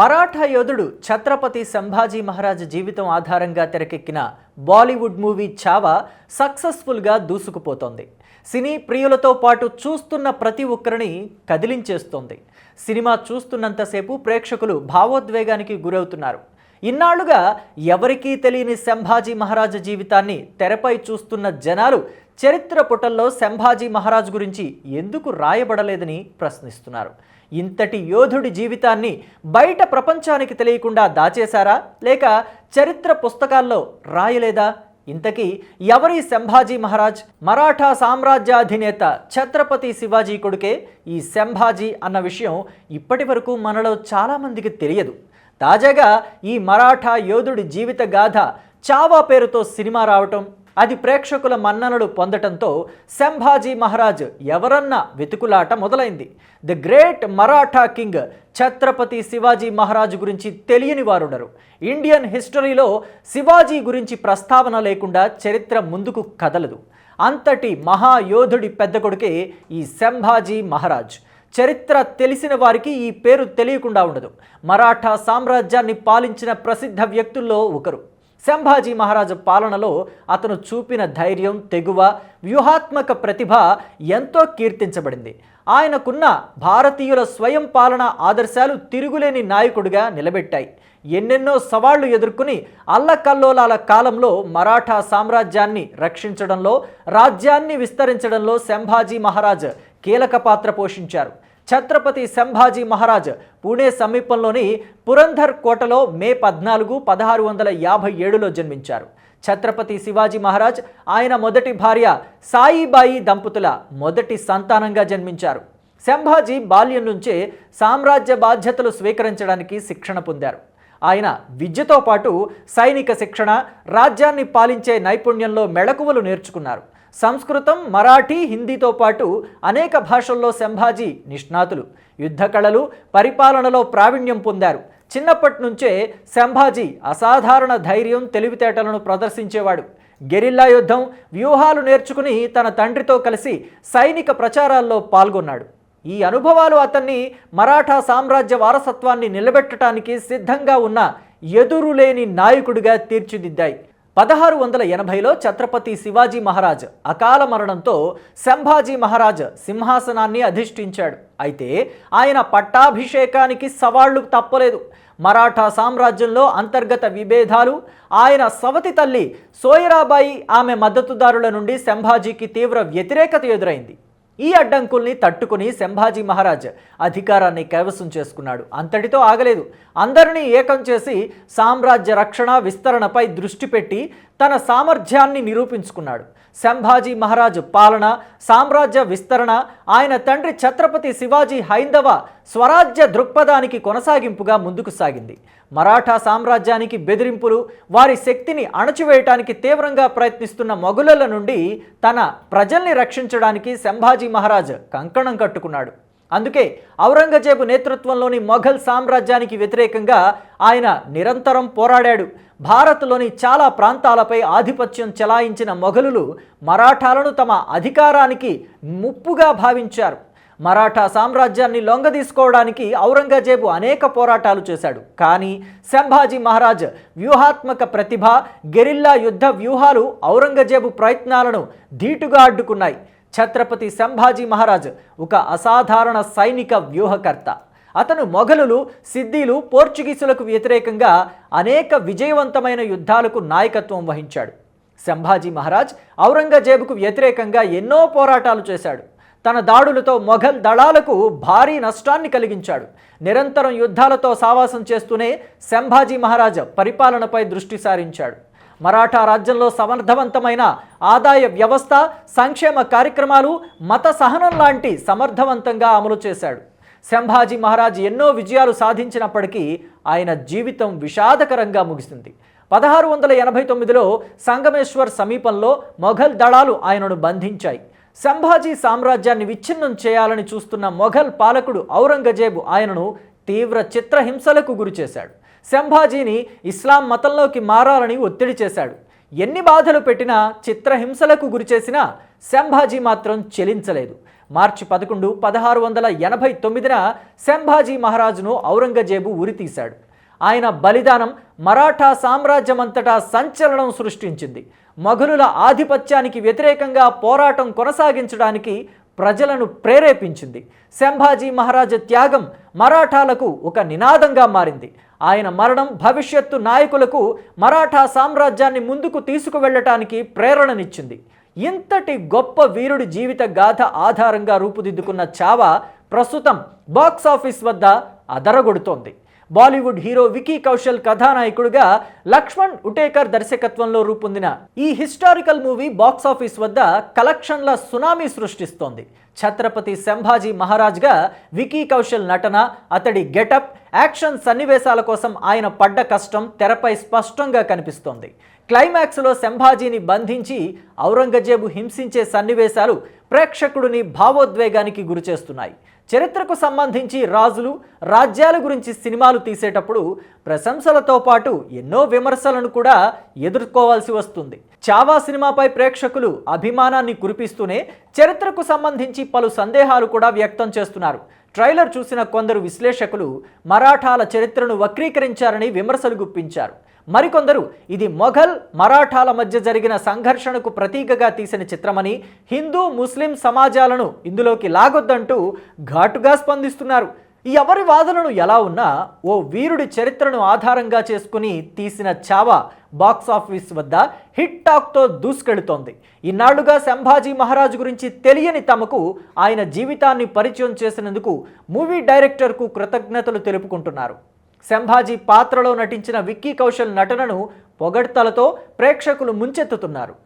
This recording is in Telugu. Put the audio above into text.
మరాఠా యోధుడు ఛత్రపతి సంభాజీ మహారాజ్ జీవితం ఆధారంగా తెరకెక్కిన బాలీవుడ్ మూవీ చావా సక్సెస్ఫుల్గా దూసుకుపోతోంది. సినీ ప్రియులతో పాటు చూస్తున్న ప్రతి ఒక్కరిని కదిలించేస్తోంది. సినిమా చూస్తున్నంతసేపు ప్రేక్షకులు భావోద్వేగానికి గురవుతున్నారు. ఇన్నాళ్ళుగా ఎవరికీ తెలియని సంభాజీ మహారాజ్ జీవితాన్ని తెరపై చూస్తున్న జనాలు చరిత్ర పుటల్లో సంభాజీ మహారాజ్ గురించి ఎందుకు రాయబడలేదని ప్రశ్నిస్తున్నారు. ఇంతటి యోధుడి జీవితాన్ని బయట ప్రపంచానికి తెలియకుండా దాచేశారా? లేక చరిత్ర పుస్తకాల్లో రాయలేదా? ఇంతకీ ఎవరి సంభాజీ మహారాజ్? మరాఠా సామ్రాజ్యాధినేత ఛత్రపతి శివాజీ కొడుకే ఈ సంభాజీ అన్న విషయం ఇప్పటి వరకు మనలో చాలామందికి తెలియదు. తాజాగా ఈ మరాఠా యోధుడి జీవిత గాథ చావా పేరుతో సినిమా రావటం అది ప్రేక్షకుల మన్ననలు పొందటంతో సంభాజీ మహారాజ్ ఎవరన్నా వెతుకులాట మొదలైంది. The great Maratha king Chhatrapati Shivaji Maharaj గురించి తెలియని వారుండరు. ఇండియన్ హిస్టరీలో శివాజీ గురించి ప్రస్తావన లేకుండా చరిత్ర ముందుకు కదలదు. అంతటి మహాయోధుడి పెద్ద కొడుకే ఈ సంభాజీ మహారాజ్. చరిత్ర తెలిసిన వారికి ఈ పేరు తెలియకుండా ఉండదు. మరాఠా సామ్రాజ్యాన్ని పాలించిన ప్రసిద్ధ వ్యక్తుల్లో ఒకరు. సంభాజీ మహారాజు పాలనలో అతను చూపిన ధైర్యం తెగువ వ్యూహాత్మక ప్రతిభ ఎంతో కీర్తించబడింది. ఆయనకున్న భారతీయుల స్వయం పాలన ఆదర్శాలు తిరుగులేని నాయకుడిగా నిలబెట్టాయి. ఎన్నెన్నో సవాళ్ళు ఎదుర్కొని అల్లకల్లోలాల కాలంలో మరాఠా సామ్రాజ్యాన్ని రక్షించడంలో రాజ్యాన్ని విస్తరించడంలో సంభాజీ మహారాజ్ కీలక పాత్ర పోషించారు. ఛత్రపతి సంభాజీ మహారాజ్ పూణే సమీపంలోని పురంధర్ కోటలో మే పద్నాలుగు పదహారు వందల యాభై ఏడులో జన్మించారు. ఛత్రపతి శివాజీ మహారాజ్ ఆయన మొదటి భార్య సాయిబాయి దంపతుల మొదటి సంతానంగా జన్మించారు. సంభాజీ బాల్యం నుంచే సామ్రాజ్య బాధ్యతలు స్వీకరించడానికి శిక్షణ పొందారు. ఆయన విద్యతో పాటు సైనిక శిక్షణ రాజ్యాన్ని పాలించే నైపుణ్యంలో మెళకువలు నేర్చుకున్నారు. సంస్కృతం మరాఠీ హిందీతో పాటు అనేక భాషల్లో సంభాజీ నిష్ణాతులు. యుద్ధ కళలు పరిపాలనలో ప్రావీణ్యం పొందారు. చిన్నప్పటి నుంచే సంభాజీ అసాధారణ ధైర్యం తెలివితేటలను ప్రదర్శించేవాడు. గెరిల్లా యుద్ధం వ్యూహాలు నేర్చుకుని తన తండ్రితో కలిసి సైనిక ప్రచారాల్లో పాల్గొన్నాడు. ఈ అనుభవాలు అతన్ని మరాఠా సామ్రాజ్య వారసత్వాన్ని నిలబెట్టడానికి సిద్ధంగా ఉన్న ఎదురులేని నాయకుడిగా తీర్చిదిద్దాయి. పదహారు వందల ఎనభైలో ఛత్రపతి శివాజీ మహారాజ్ అకాల మరణంతో సంభాజీ మహారాజ్ సింహాసనాన్ని అధిష్ఠించాడు. అయితే ఆయన పట్టాభిషేకానికి సవాళ్ళు తప్పలేదు. మరాఠా సామ్రాజ్యంలో అంతర్గత విభేదాలు ఆయన సవతి తల్లి సోయరాబాయి ఆమె మద్దతుదారుల నుండి సంభాజీకి తీవ్ర వ్యతిరేకత ఎదురైంది. ఈ అడ్డంకుల్ని తట్టుకుని సంభాజీ మహారాజ్ అధికారాన్ని కైవసం చేసుకున్నాడు. అంతటితో ఆగలేదు. అందరినీ ఏకం చేసి సామ్రాజ్య రక్షణ విస్తరణపై దృష్టి పెట్టి తన సామర్థ్యాన్ని నిరూపించుకున్నాడు. సంభాజీ మహారాజు పాలన సామ్రాజ్య విస్తరణ ఆయన తండ్రి ఛత్రపతి శివాజీ హైందవ స్వరాజ్య దృక్పథానికి కొనసాగింపుగా ముందుకు సాగింది. మరాఠా సామ్రాజ్యానికి బెదిరింపులు వారి శక్తిని అణచివేయటానికి తీవ్రంగా ప్రయత్నిస్తున్న మొఘలుల నుండి తన ప్రజల్ని రక్షించడానికి సంభాజీ మహారాజ్ కంకణం కట్టుకున్నాడు. అందుకే ఔరంగజేబు నేతృత్వంలోని మొఘల్ సామ్రాజ్యానికి వ్యతిరేకంగా ఆయన నిరంతరం పోరాడాడు. భారత్లోని చాలా ప్రాంతాలపై ఆధిపత్యం చెలాయించిన మొఘలులు మరాఠాలను తమ అధికారానికి ముప్పుగా భావించారు. మరాఠా సామ్రాజ్యాన్ని లొంగదీసుకోవడానికి ఔరంగజేబు అనేక పోరాటాలు చేశాడు. కానీ సంభాజీ మహారాజ్ వ్యూహాత్మక ప్రతిభ గెరిల్లా యుద్ధ వ్యూహాలు ఔరంగజేబు ప్రయత్నాలను ధీటుగా అడ్డుకున్నాయి. ఛత్రపతి సంభాజీ మహారాజ్ ఒక అసాధారణ సైనిక వ్యూహకర్త. అతను మొఘలులు సిద్ధీలు పోర్చుగీసులకు వ్యతిరేకంగా అనేక విజయవంతమైన యుద్ధాలకు నాయకత్వం వహించాడు. సంభాజీ మహారాజ్ ఔరంగజేబుకు వ్యతిరేకంగా ఎన్నో పోరాటాలు చేశాడు. తన దాడులతో మొఘల్ దళాలకు భారీ నష్టాన్ని కలిగించాడు. నిరంతరం యుద్ధాలతో సావాసం చేస్తూనే సంభాజీ మహారాజ్ పరిపాలనపై దృష్టి సారించాడు. మరాఠా రాజ్యంలో సమర్థవంతమైన ఆదాయ వ్యవస్థ సంక్షేమ కార్యక్రమాలు మత సహనం లాంటి సమర్థవంతంగా అమలు చేశాడు. సంభాజీ మహారాజ్ ఎన్నో విజయాలు సాధించినప్పటికీ ఆయన జీవితం విషాదకరంగా ముగిసింది. పదహారు వందల ఎనభై తొమ్మిదిలో సంగమేశ్వర్ సమీపంలో మొఘల్ దళాలు ఆయనను బంధించాయి. సంభాజీ సామ్రాజ్యాన్ని విచ్ఛిన్నం చేయాలని చూస్తున్న మొఘల్ పాలకుడు ఔరంగజేబు ఆయనను తీవ్ర చిత్రహింసలకు గురిచేశాడు సంభాజీని ఇస్లాం మతంలోకి మారాలని ఒత్తిడి చేశాడు. ఎన్ని బాధలు పెట్టినా చిత్రహింసలకు గురిచేసినా సంభాజీ మాత్రం చెలించలేదు. మార్చి పదకొండు పదహారు వందల ఎనభై తొమ్మిదిన సంభాజీ మహారాజును ఔరంగజేబు ఉరితీశాడు. ఆయన బలిదానం మరాఠా సామ్రాజ్యమంతటా సంచలనం సృష్టించింది. మొఘలుల ఆధిపత్యానికి వ్యతిరేకంగా పోరాటం కొనసాగించడానికి ప్రజలను ప్రేరేపించింది. సంభాజీ మహారాజ త్యాగం మరాఠాలకు ఒక నినాదంగా మారింది. ఆయన మరణం భవిష్యత్తు నాయకులకు మరాఠా సామ్రాజ్యాన్ని ముందుకు తీసుకువెళ్ళటానికి ప్రేరణనిచ్చింది. ఇంతటి గొప్ప వీరుడి జీవిత గాథ ఆధారంగా రూపుదిద్దుకున్న చావా ప్రస్తుతం బాక్స్ ఆఫీస్ వద్ద అదరగొడుతోంది. బాలీవుడ్ హీరో వికీ కౌశల్ కథానాయకుడిగా లక్ష్మణ్ ఉటేకర్ దర్శకత్వంలో రూపొందిన ఈ హిస్టారికల్ మూవీ బాక్స్ ఆఫీస్ వద్ద కలెక్షన్ల సునామీ సృష్టిస్తోంది. ఛత్రపతి సంభాజీ మహారాజ్గా వికీ కౌశల్ నటన అతడి గెటప్ యాక్షన్ సన్నివేశాల కోసం ఆయన పడ్డ కష్టం తెరపై స్పష్టంగా కనిపిస్తోంది. క్లైమాక్స్లో సంభాజీని బంధించి ఔరంగజేబు హింసించే సన్నివేశాలు ప్రేక్షకుడిని భావోద్వేగానికి గురిచేస్తున్నాయి. చరిత్రకు సంబంధించి రాజులు రాజ్యాల గురించి సినిమాలు తీసేటప్పుడు ప్రశంసలతో పాటు ఎన్నో విమర్శలను కూడా ఎదుర్కోవాల్సి వస్తుంది. చావా సినిమాపై ప్రేక్షకులు అభిమానాన్ని కురిపిస్తూనే చరిత్రకు సంబంధించి పలు సందేహాలు కూడా వ్యక్తం చేస్తున్నారు. ట్రైలర్ చూసిన కొందరు విశ్లేషకులు మరాఠాల చరిత్రను వక్రీకరించారని విమర్శలు గుప్పించారు. మరికొందరు ఇది మొఘల్ మరాఠాల మధ్య జరిగిన సంఘర్షణకు ప్రతీకగా తీసిన చిత్రమని హిందూ ముస్లిం సమాజాలను ఇందులోకి లాగొద్దంటూ ఘాటుగా స్పందిస్తున్నారు. ఎవరి వాదనలు ఎలా ఉన్నా ఓ వీరుడి చరిత్రను ఆధారంగా చేసుకుని తీసిన చావా బాక్స్ ఆఫీస్ వద్ద హిట్ టాక్తో దూసుకెడుతోంది ఇన్నాళ్ళుగా సంభాజీ మహారాజ్ గురించి తెలియని తమకు ఆయన జీవితాన్ని పరిచయం చేసినందుకు మూవీ డైరెక్టర్కు కృతజ్ఞతలు తెలుపుకుంటున్నారు. సంభాజీ పాత్రలో నటించిన విక్కీ కౌశల్ నటనను పొగడ్తలతో ప్రేక్షకులు ముంచెత్తుతున్నారు.